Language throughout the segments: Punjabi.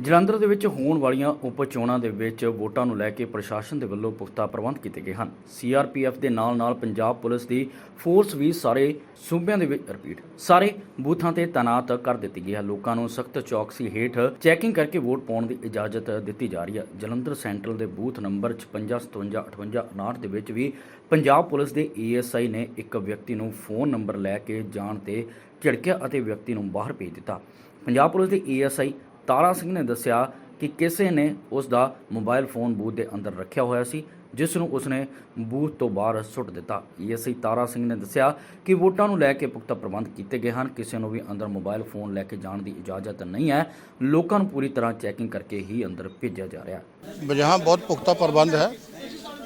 ਜਲੰਧਰ ਦੇ ਵਿੱਚ ਹੋਣ ਵਾਲੀਆਂ ਉਪ ਚੋਣਾਂ ਦੇ ਵਿੱਚ ਵੋਟਾਂ ਨੂੰ ਲੈ ਕੇ ਪ੍ਰਸ਼ਾਸਨ ਦੇ ਵੱਲੋਂ ਪੁਖਤਾ ਪ੍ਰਬੰਧ ਕੀਤੇ ਗਏ ਹਨ। ਸੀਆਰਪੀਐਫ ਦੇ ਨਾਲ-ਨਾਲ ਪੰਜਾਬ ਪੁਲਿਸ ਦੀ ਫੋਰਸ ਵੀ ਸਾਰੇ ਸੂਬਿਆਂ ਦੇ ਵਿੱਚ ਰਿਪੀਟ ਸਾਰੇ ਬੂਥਾਂ ਤੇ ਤਾਇਨਾਤ ਕਰ ਦਿੱਤੀ ਗਈ ਹੈ। ਲੋਕਾਂ ਨੂੰ ਸਖਤ ਚੌਕਸੀ ਹੇਠ ਚੈਕਿੰਗ ਕਰਕੇ ਵੋਟ ਪਾਉਣ ਦੀ ਇਜਾਜ਼ਤ ਦਿੱਤੀ ਜਾ ਰਹੀ ਹੈ। ਜਲੰਧਰ ਸੈਂਟਰਲ ਦੇ ਬੂਥ ਨੰਬਰ 56 57 58 59 ਦੇ ਵਿੱਚ ਵੀ ਪੰਜਾਬ ਪੁਲਿਸ ਦੇ ਏਐਸਆਈ ਨੇ ਇੱਕ ਵਿਅਕਤੀ ਨੂੰ ਫੋਨ ਨੰਬਰ ਲੈ ਕੇ ਜਾਣ ਤੇ ਝਿੜਕਿਆ ਅਤੇ ਵਿਅਕਤੀ ਨੂੰ ਬਾਹਰ ਭੇਜ ਦਿੱਤਾ। ਪੰਜਾਬ ਪੁਲਿਸ ਦੇ ਏਐਸਆਈ ਤਾਰਾ ਸਿੰਘ ਨੇ ਦੱਸਿਆ ਕਿ ਕਿਸੇ ਨੇ ਉਸ ਦਾ ਮੋਬਾਈਲ ਫੋਨ ਬੂਥ ਦੇ ਅੰਦਰ ਰੱਖਿਆ ਹੋਇਆ ਸੀ ਜਿਸ ਨੂੰ ਉਸਨੇ ਬੂਥ ਤੋਂ ਬਾਹਰ ਸੁੱਟ ਦਿੱਤਾ ਏਐਸਆਈ ਤਾਰਾ ਸਿੰਘ ਨੇ ਦੱਸਿਆ ਕਿ ਵੋਟਾਂ ਨੂੰ ਲੈ ਕੇ ਪੁਖਤਾ ਪ੍ਰਬੰਧ ਕੀਤੇ ਗਏ ਹਨ ਕਿਸੇ ਨੂੰ ਵੀ ਅੰਦਰ ਮੋਬਾਈਲ ਫੋਨ ਲੈ ਕੇ ਜਾਣ ਦੀ ਇਜਾਜ਼ਤ ਨਹੀਂ ਹੈ ਲੋਕਾਂ ਨੂੰ ਪੂਰੀ ਤਰ੍ਹਾਂ ਚੈਕਿੰਗ ਕਰਕੇ ਹੀ ਅੰਦਰ ਭੇਜਿਆ ਜਾ ਰਿਹਾ ਹੈ यहाँ बहुत पुख्ता प्रबंध है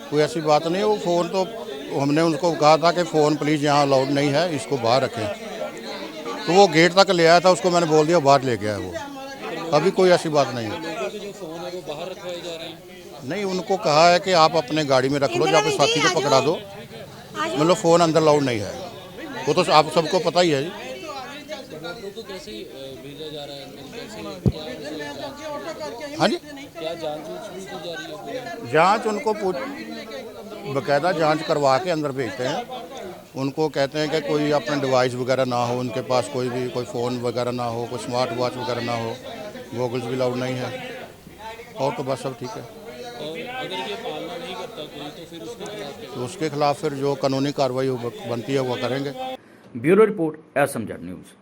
कोई ऐसी बात नहीं वो फ़ोन तो हमने उनको कहा था कि फ़ोन प्लीज़ यहाँ अलाउड नहीं है इसको बाहर रखें तो वो गेट तक ले आया था उसको मैंने बोल दिया बाहर ले गया है वो अभी कोई ऐसी बात नहीं है। नहीं उनको कहा है कि आप अपने गाड़ी में रख लो या अपने साथी को पकड़ा दो। मतलब फ़ोन अंदर लाउड नहीं है। वो तो आप सबको पता ही है जी। है जी। जाँच उनको पूछ बकायदा जाँच करवा के अंदर भेजते हैं। उनको कहते हैं कि कोई अपना डिवाइस वगैरह ना हो उनके पास कोई भी कोई फ़ोन वगैरह ना हो कोई स्मार्ट वॉच वगैरह ना हो। गॉगल्स भी अलाउड नहीं है। और तो बस सब ठीक है। तो उसके खिलाफ फिर जो कानूनी कार्रवाई बनती है वो करेंगे। Bureau report S M news.